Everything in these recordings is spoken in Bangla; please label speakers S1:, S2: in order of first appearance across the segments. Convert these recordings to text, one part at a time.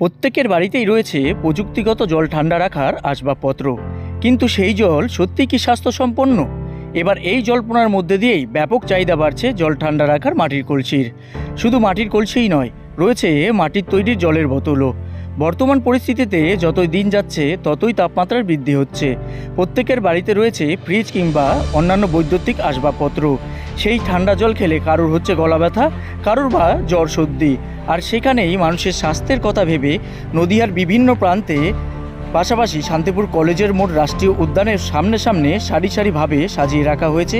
S1: প্রত্যেকের বাড়িতেই রয়েছে প্রযুক্তিগত জল ঠান্ডা রাখার আসবাবপত্র। কিন্তু সেই জল সত্যি কি স্বাস্থ্যসম্পন্ন? এবার এই জল্পনার মধ্যে দিয়েই ব্যাপক চাহিদা বাড়ছে জল ঠান্ডা রাখার মাটির কলসির। শুধু মাটির কলসিই নয়, রয়েছে মাটির তৈরির জলের বোতলও। বর্তমান পরিস্থিতিতে যতই দিন যাচ্ছে, ততই তাপমাত্রার বৃদ্ধি হচ্ছে। প্রত্যেকের বাড়িতে রয়েছে ফ্রিজ কিংবা অন্যান্য বৈদ্যুতিক আসবাবপত্র। সেই ঠান্ডা জল খেলে কারোর হচ্ছে গলা ব্যথা কারোর বা জ্বর সর্দি। আর সেখানেই মানুষের স্বাস্থ্যের কথা ভেবে নদীয়ার বিভিন্ন প্রান্তে, পাশাপাশি শান্তিপুর কলেজের মোড় রাষ্ট্রীয় উদ্যানের সামনে সামনে সারি সারিভাবে সাজিয়ে রাখা হয়েছে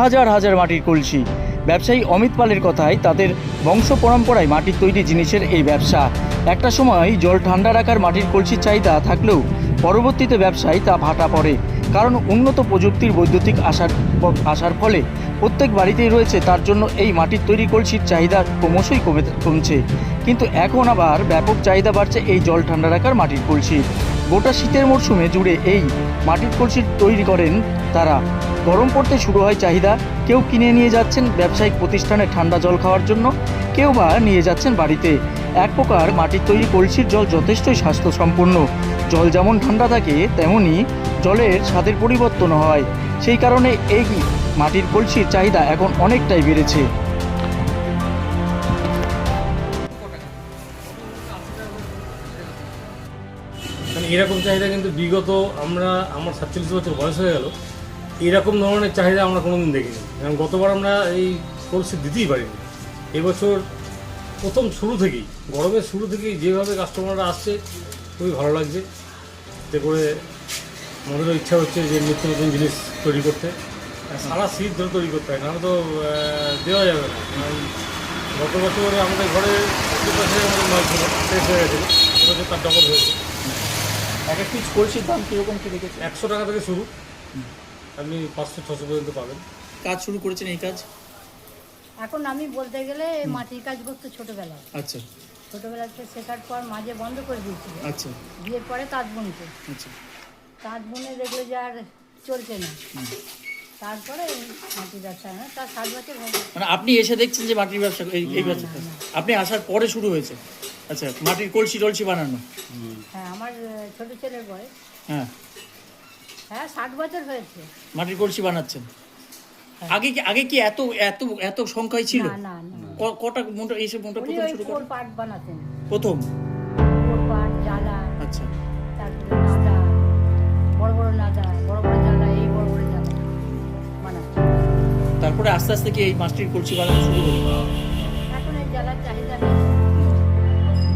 S1: হাজার হাজার মাটির কলসি। ব্যবসায়ী অমিত পালের কথায় তাদের বংশ পরম্পরায় মাটির তৈরি জিনিসের এই ব্যবসা। একটা সময় জল ঠান্ডা রাখার মাটির কলসির চাহিদা থাকলেও পরবর্তীতে ব্যবসায় তা ভাটা পড়ে। কারণ উন্নত প্রযুক্তির বৈদ্যুতিক আসার আসার ফলে প্রত্যেক বাড়িতেই রয়েছে, তার জন্য এই মাটির তৈরি কলসির চাহিদা ক্রমশই কমে কমছে। কিন্তু এখন আবার ব্যাপক চাহিদা বাড়ছে এই জল ঠান্ডা রাখার মাটির কলসির। গোটা শীতের মরশুমে জুড়ে এই মাটির কলসি তৈরি করেন তারা। গরম পড়তে শুরু হয় চাহিদা, কেউ কিনে নিয়ে যাচ্ছেন ব্যবসায়িক প্রতিষ্ঠানে ঠান্ডা জল খাওয়ার জন্য, কেউ বা নিয়ে যাচ্ছেন বাড়িতে। এক প্রকার মাটির তৈরি কলসির জল যথেষ্টই স্বাস্থ্যসম্পন্ন। জল যেমন ঠান্ডা থাকে, তেমনই জলের স্বাদের পরিবর্তন হয়। সেই কারণে এই মাটির কলসির চাহিদা এখন অনেকটাই বেড়েছে।
S2: মানে এরকম চাহিদা কিন্তু বিগত আমরা, আমার সাতচল্লিশ বছর বয়স হয়ে গেল, এরকম ধরনের চাহিদা আমরা কোনোদিন দেখিনি। কারণ গতবার আমরা এই কলসি দিতেই পারিনি। এবছর প্রথম শুরু থেকেই, গরমের শুরু থেকেই যেভাবে কাস্টমাররা আসছে, খুবই ভালো লাগছে। এতে করে আমাদেরও ইচ্ছা হচ্ছে যে নিত্য নতুন জিনিস তৈরি করতে। আর সারা শীত ধরে তৈরি করতে হয় নাহলে তো দেওয়া যাবে না। গত বছর আমাদের ঘরে আমাদের মাল ছিল শেষ হয়ে গেছিল এবছর তার ডবল হয়েছে।
S1: এক এক পিস কলসির দাম কীরকম কি রেখেছে
S2: একশো টাকা থেকে শুরু। আপনি পাঁচশো ছশো পর্যন্ত পাবেন।
S1: কাজ শুরু করেছেন এই কাজ?
S3: এখন আমি বলতে গেলে এই মাটির কাজ করতো ছোটবেলায়
S1: আচ্ছা।
S3: ছোটবেলাতে শেখার পর মাঝে বন্ধ করে দিয়েছিল
S1: আচ্ছা।
S3: বিয়ের পরে তাঁত বুনতে।
S1: আচ্ছা।
S3: তাঁত বুনে দেখল যে আর চলছে না। তারপরে মাটির ব্যবসা না তার সাত বছর হয়ে গেছে।
S1: মানে আপনি এসে দেখছেন যে মাটির ব্যবসা এই এই ব্যবসা। আপনি আসার পরে শুরু হয়েছে। আচ্ছা মাটির কলসি টলসি বানানো।
S3: হ্যাঁ আমার আহ, ছোট ছেলের বয়স।
S1: হ্যাঁ।
S3: হ্যাঁ ষাট বছর হয়েছে।
S1: মাটির কলসি বানাচ্ছেন। আগে কি আগে কি এত এত এত সংখ্যায় ছিল?
S3: না না না।
S1: ক- কটা মোটা এইসব মোটা
S3: উনি
S1: প্রথম
S3: ওই
S1: শুরু
S3: কোর পাট বানাতেন।
S1: প্রথম?
S3: কোর পাট জ্বালা।
S1: আচ্ছা।
S3: তারপরে
S1: আস্তে আস্তে কি এই মাছটির কলসি বানানো শুরু করি
S3: এখন এই জ্বালার